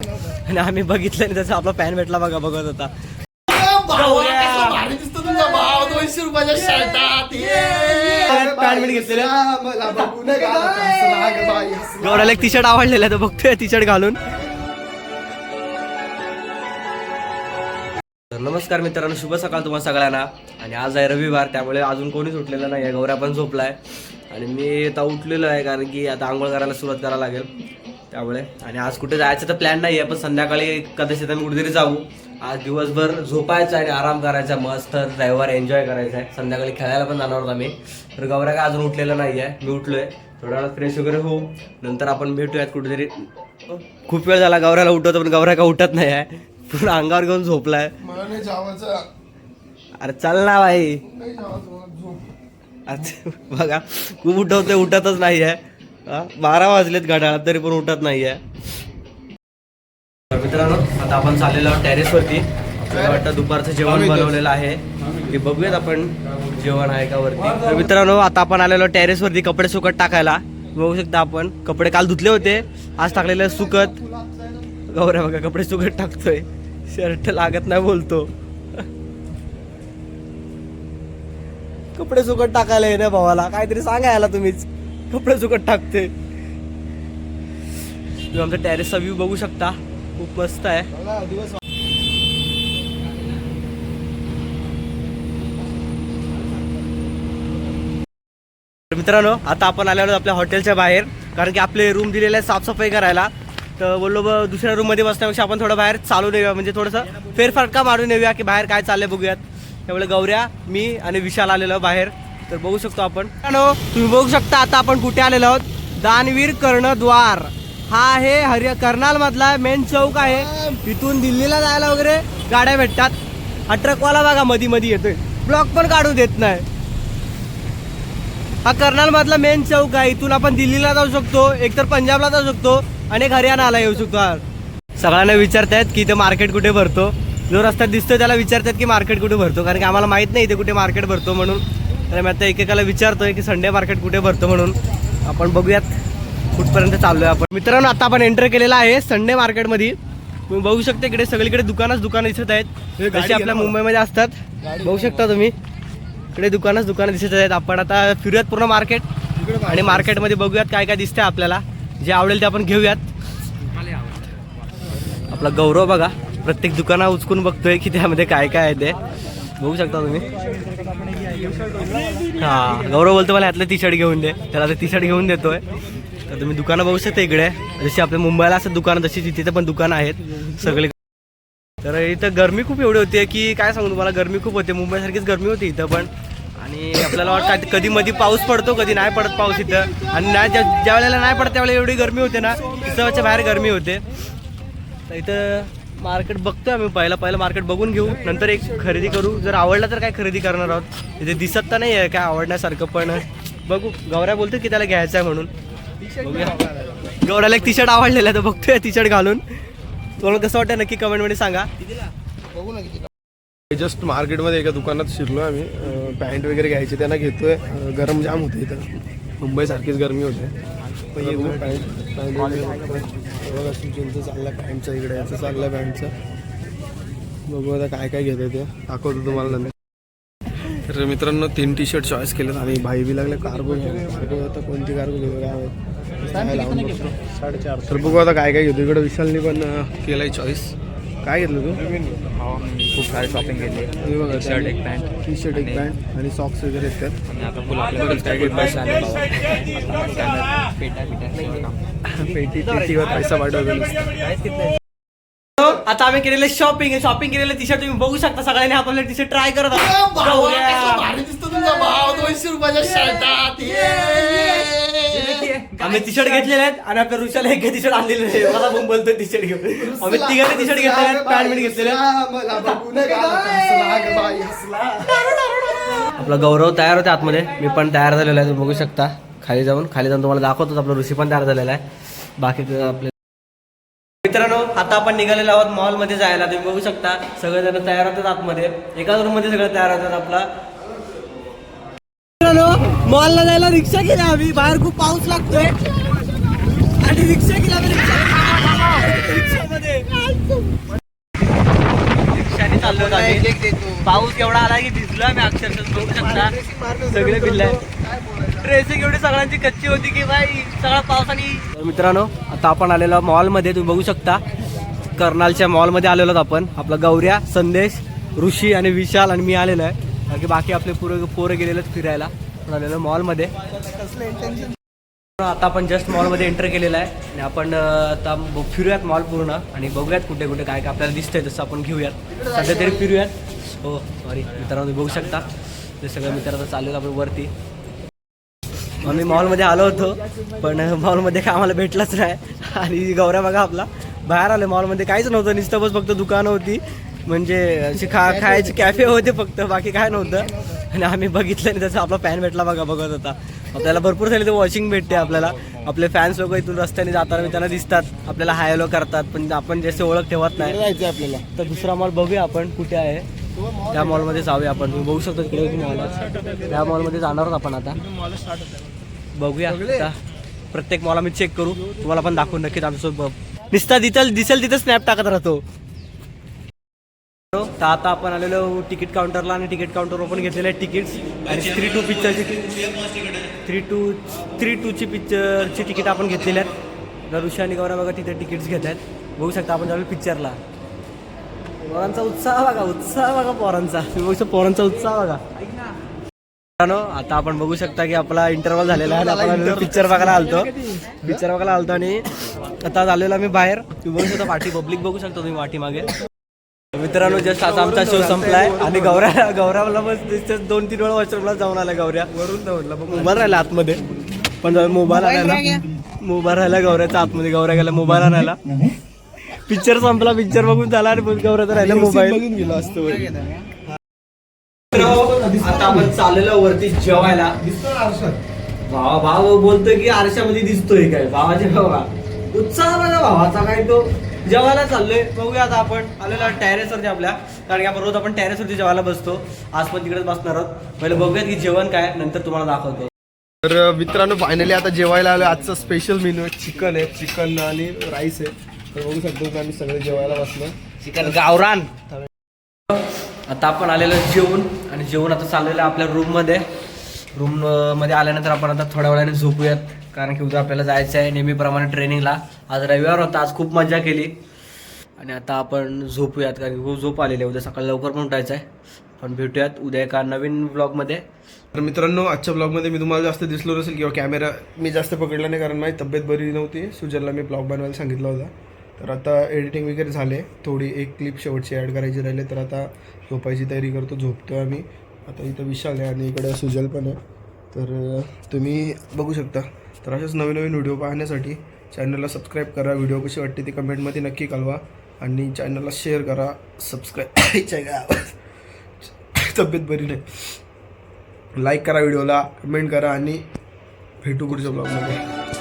आणि आम्ही बघितलं आणि त्याचा आपला पॅन भेटला बघा बघत होता. दोनशे रुपयाच्या घेतलेलं. गौराला एक टी शर्ट आवडलेला आहे, तो बघतोय टी शर्ट घालून. तर नमस्कार मित्रांनो शुभ सकाळ तुम्हाला सगळ्यांना. आणि आज आहे रविवार त्यामुळे अजून कोणीच उठलेलं नाही आहे गौऱ्या पण झोपलाय. आणि मी आता उठलेलो आहे कारण की आता आंघोळ करायला सुरुवात करायला लागेल. त्यामुळे. आणि आज कुठे जायचं तर प्लॅन नाही आहे पण संध्याकाळी कदाचित आम्ही कुठेतरी जाऊ. आज दिवसभर झोपायचं आणि आराम करायचा मस्त रविवार एन्जॉय करायचा आहे. संध्याकाळी खेळायला पण जाणार आहोत आम्ही. तर गौऱ्या काय अजून उठलेलं नाही आहे मी उठलोय. थोडा वेळात फ्रेश वगैरे होऊ. नंतर आपण भेटूयात कुठेतरी. खूप वेळ झाला गौऱ्याला उठवतो पण गौऱ्या का उठत नाही आहे. पूर्ण अंगावर घेऊन झोपलाय. अरे चल ना झोप. अच्छा बघा खूप उठवते उठतच नाही आहे बारा वाजलेत घड्याळात तरी पण उठत नाही आहे तर मित्रांनो आता आपण चाललेलो आहोत टेरेसवरती आपल्याला वाटतं दुपारचं जेवण बनवलेलं आहे. ते बघूयात आपण जेवण आहे का वरती. तर मित्रांनो आता आपण आलेलो टेरेसवरती कपडे सुकत टाकायला. बघू शकता आपण कपडे काल धुतले होते आज टाकलेले सुकत. गौऱ्या बघा कपडे सुकत टाकतोय. शर्ट लागत नाही बोलतो. कपडे सुकट टाकायला ये ना भावाला. काहीतरी सांगा याला तुम्हीच. कपडे सुकत टाकते. तुम्ही आमचा टेरेसचा व्ह्यू बघू शकता. खूप मस्त आहे. दिवस मित्रांनो आता आपण आलेलो आपल्या हॉटेलच्या बाहेर कारण की आपले रूम दिलेले आहे साफसफाई करायला. तर बोललो ब दुसऱ्या रूममध्ये बसण्यापेक्षा आपण थोडं बाहेर चालून येऊया म्हणजे थोडंसं फेरफटका मारून येऊया की बाहेर काय चाललंय बघूयात. त्यामुळे गौऱ्या मी आणि विशाल आलेलो बाहेर. तर बघू शकतो आपण. तुम्ही बघू शकता आता आपण कुठे आलेलो आहोत? दानवीर कर्णद्वार. हा आहे हरिया कर्नाल मधला मेन चौक आहे. तिथून दिल्लीला जायला वगैरे गाड्या भेटतात. हा ट्रकवाला बघा मधी मधी येतोय. ब्लॉक पण काढू देत नाही. हा कर्नाल मधला मेन चौक आहे. इथून आपण दिल्लीला जाऊ शकतो. एकतर पंजाबला जाऊ शकतो. आणि एक हरियाणाला येऊ शकतो. हा. सगळ्यांना विचारतायत की इथे मार्केट कुठे भरतो? जो रस्त्यात दिसतोय त्याला विचारतात की मार्केट कुठे भरतो? कारण की आम्हाला माहीत नाही इथे कुठे मार्केट भरतो म्हणून. तर मी आता एकेकाला विचारतोय की संडे मार्केट कुठे भरतो म्हणून. आपण बघूयात कुठपर्यंत चाललोय आपण. मित्रांनो आता आपण एंटर केलेला आहे संडे मार्केटमध्ये तुम्ही बघू शकता इकडे सगळीकडे दुकानच दुकानं दिसत आहेत. जशी आपल्या मुंबईमध्ये असतात. बघू शकता तुम्ही. इकडे दुकानच दुकानं दिसत आहेत. आपण आता फिरूयात पूर्ण मार्केट आणि मार्केटमध्ये बघूयात काय काय दिसतंय आपल्याला. जे आवडेल ते आपण घेऊयात. आपला गौरव बघा. प्रत्येक दुकाना उचकून बघतोय की त्यामध्ये काय काय आहे ते. बघू शकता तुम्ही. हा गौरव बोलतो मला यातलं टी शर्ट घेऊन दे. त्याला ते टी शर्ट घेऊन देतोय. तर तुम्ही दुकानं बघू शकता इकडे. जशी आपल्या मुंबईला असं दुकानं तशी तिथे पण दुकानं आहेत. सगळे तर इथं गरमी खूप एवढी होती की काय सांगू तुम्हाला गरमी खूप होते मुंबईसारखीच गरमी होती इथं पण. आणि आपल्याला वाटतं कधी मध्ये पाऊस पडतो कधी नाही पडत पाऊस इथं. आणि नाही ज्या ज्या वेळेला नाही पडत त्यावेळेला एवढी गरमी होते ना इथं बाहेर गरमी होते. तर इथं मार्केट बघतोय आम्ही पहिला पहिलं मार्केट बघून घेऊ. नंतर एक खरेदी करू. जर आवडला तर काय खरेदी करणार आहोत? इथे दिसत तर नाही आहे काय आवडण्यासारखं पण. बघू. गौऱ्या बोलतो की त्याला घ्यायचं आहे म्हणून गौऱ्याला एक टी शर्ट आवडलेला आहे बघतोय टी शर्ट घालून. तुम्हाला कसं वाटतं नक्की कमेंटमध्ये सांगा. बघू ना जस्ट मार्केटमध्ये एका दुकानात शिरलो आम्ही. पॅन्ट वगैरे घ्यायचे त्यांना घेतोय. गरम जाम होते इथं. मुंबईसारखीच गरमी होते. बघू सुचिंचं चाललं पॅन्टचं इकडे याचं चाललं पॅन्टचं. बघू आता काय काय घेतोय ते. दाखवतो तुम्हाला नंतर. तर मित्रांनो तीन टी शर्ट चॉईस केलेत. आणि भाई बी लागले कार्गो कार्गो आता कोणती कार्गो घेतो काय साडेचार तर बघू आता काय काय घेतो इकडे विशालनी पण केलंय चॉईस काय घेतलं तू? खूप सारे शॉपिंग केली बघा शर्ट एक पॅन्ट टी शर्ट एक पॅन्ट आणि सॉक्स वगैरे आहेत आणि आता फुल आपल्याकडे काय घेत पैसे आले पेटा पेटा पेटी पेटीवर पैसा पाठवतो आता आम्ही केलेले शॉपिंग शॉपिंग केलेले टी शर्ट तुम्ही बघू शकता सगळ्यांनी आपल्याला टी शर्ट ट्राय करत आहोत. गौऱ्या. भारी दिसतो तुझा भाव. दोनशे रुपयाच्या शर्टात आम्ही टी शर्ट घेतलेले आहेत आणि आपल्या ऋषाला एक टी शर्ट आणलेले आहे. मला पण बोलतोय टी शर्ट घेऊन आम्ही तिघांनी टी शर्ट घेतलेले आहेत पॅन्ट बीट घेतलेले. आपला गौरव तयार होते आतमध्ये. मी पण तयार झालेलो आहे तुम्ही बघू शकता. खाली जाऊन खाली जाऊन तुम्हाला दाखवतोच. आपला ऋषी पण तयार झालेला आहे. बाकी आपले मित्रांनो आता आपण निघालेलो आहोत मॉलमध्ये जायला. तुम्ही बघू शकता सगळेजण तयार होतात आतमध्ये. एकाच रूममध्ये सगळं तयार होतात आपला. मित्रांनो मॉलला जायला रिक्षा केला आम्ही. बाहेर खूप पाऊस लागतोय. आणि रिक्षा केला रिक्षामध्ये. चाललो आम्ही पाऊस एवढा आला की भिजला मी अक्षरशः बघू शकता. सगळे भिजलाय ड्रेसिंग एवढी सगळ्यांची कच्ची होती की भाई सगळा पावसाने तर मित्रांनो आता आपण आलेलो मॉलमध्ये तुम्ही बघू शकता. कर्नालच्या मॉलमध्ये आलेलो आहोत आपण. आपला गौऱ्या संदेश ऋषी आणि विशाल आणि मी आलेलो आहे. बाकी बाकी आपले पोरं पोरं गेलेले आहेत फिरायला. आपण आलेलो मॉलमध्ये. आता आपण जस्ट मॉलमध्ये एंटर केलेला आहे. आणि आपण आता फिरूयात मॉल पूर्ण आणि बघूयात कुठे कुठे काय काय आपल्याला दिसतंय तसं आपण घेऊयात. सध्या तरी फिरूयात. हो सॉरी मित्रांनो तुम्ही बघू शकता. ते सगळं मित्र आता चाललेलं आपण वरती. आम्ही मॉलमध्ये आलो होतो पण मॉलमध्ये काय आम्हाला भेटलाच नाही. आणि गौऱ्या बघा आपला. बाहेर आलो मॉलमध्ये काहीच नव्हतं. नुसतं बस फक्त दुकानं होती. म्हणजे अशी खा खायची कॅफे होते फक्त बाकी काय नव्हतं. आणि आम्ही बघितलं आणि त्याचा आपला फॅन भेटला बघा बघत होता. आपल्याला भरपूर झाले ते वॉशिंग भेटते आपल्याला. आपले फॅन्स लोक इथून रस्त्याने जाताना त्यांना दिसतात. आपल्याला हाय हॅलो करतात पण आपण जास्त ओळख ठेवत नाही. आपल्याला. तर दुसरा मॉल बघूया आपण कुठे आहे. त्या मॉलमध्ये जाऊया आपण. तुम्ही बघू शकता तिकडे मॉल त्या मॉलमध्ये जाणार आहोत आपण आता. बघूया आता. प्रत्येक मॉल आम्ही चेक करू. तुम्हाला पण दाखवून नक्कीच आमच्यासोबत. दिसता दिसेल दिसेल तिथं स्नॅप टाकत राहतो. तर आता आपण आलेलो तिकीट काउंटरला आणि तिकीट काउंटरवर पण घेतलेले आहेत तिकीट्स आणि थ्री टू पिक्चरची थ्री टू थ्री टूची पिक्चरची तिकीट आपण घेतलेली आहेत. तर ऋषी आणि गौरव बघा तिथे तिकीट्स घेत आहेत. बघू शकता आपण जाऊ पिक्चरला पोरांचा उत्साह बघा उत्साह बघा पोरांचा. बघू शकतो पोरांचा उत्साह बघा. मित्रांनो, आता आपण बघू शकता की आपला इंटरव्हल झालेला आहे आणि आपण पिक्चर बघायला आलतो. पिक्चर बघायला आलतो आणि आता झालेलो आम्ही बाहेर. तुम्ही बघू शकता पाठी पब्लिक बघू शकता तुम्ही पाठी मागे मित्रांनो जस्ट आता आमचा शो संपलाय. आणि गौऱ्या गौऱ्याला बस दिसते दोन तीन वेळा वॉशरूमला जाऊन आला गौऱ्या. वरून धावला बघ. मोबाईल राहिला आतमध्ये. पण जाऊ मोबाईल आणायला. मोबाईल राहिला गौऱ्याच्या आतमध्ये. गौऱ्या गेला मोबाईल आणायला. पिक्चर संपला पिक्चर बघून झाला आणि गौऱ्याचा राहिला मोबाईल. बघून गेलो असतो. आता आपण चाललेलो वरती जेवायला. भावा भाव बोलतोय की आरशामध्ये दिसतोय काय? भावाचे भावा. उत्साह बघा भावाचा काय तो. जेवायला चाललोय. बघूया आता आपण आलेला टेरेसवरती आपल्या. कारण की आपण रोज आपण टेरेसवरती जेवायला बसतो. आज पण तिकडेच बसणार आहोत. पहिले बघूयात की जेवण काय नंतर तुम्हाला दाखवतो. तर मित्रांनो फायनली आता जेवायला आलो आजचा स्पेशल मेनू आहे चिकन आहे. चिकन आणि राईस आहे. तर बघू शकतो की आम्ही सगळे जेवायला बसलो चिकन गावरान. आता आपण आलेलो जेवण आणि जेवण आता चाललेलं आहे आपल्या रूममध्ये रूममध्ये आल्यानंतर आपण आता थोड्या वेळाने झोपूयात. कारण की उद्या आपल्याला जायचं आहे नेहमीप्रमाणे ट्रेनिंगला. आज रविवार होता आज खूप मजा केली. आणि आता आपण झोपूयात कारण की खूप झोप आलेली आहे. उद्या सकाळी लवकर पण उठायचं आहे. पण भेटूयात उद्या एका नवीन ब्लॉगमध्ये तर मित्रांनो आजच्या ब्लॉगमध्ये मी तुम्हाला जास्त दिसलो नसेल किंवा कॅमेरा मी जास्त पकडला नाही कारण माझी तब्येत बरी नव्हती. सुजलला मी ब्लॉग बनवायला सांगितलं होता. तर आता एडिटिंग वगैरे झाले. थोडी एक क्लिप शेवटची ॲड करायची राहिले. तर आता झोपायची तयारी करतो. झोपतो आम्ही. आता इथं विशाल आहे आणि इकडे सुजल पण आहे. तर तुम्ही बघू शकता. तर अशाच नवीन नवीन व्हिडिओ पाहण्यासाठी चॅनलला सबस्क्राईब करा. व्हिडिओ कशी वाटते ती कमेंटमध्ये नक्की कळवा. आणि चॅनलला शेअर करा. सबस्क्राईब तब्येत बरी नाही. लाईक करा व्हिडिओला. कमेंट करा. आणि भेटू पुढच्या ब्लॉगमध्ये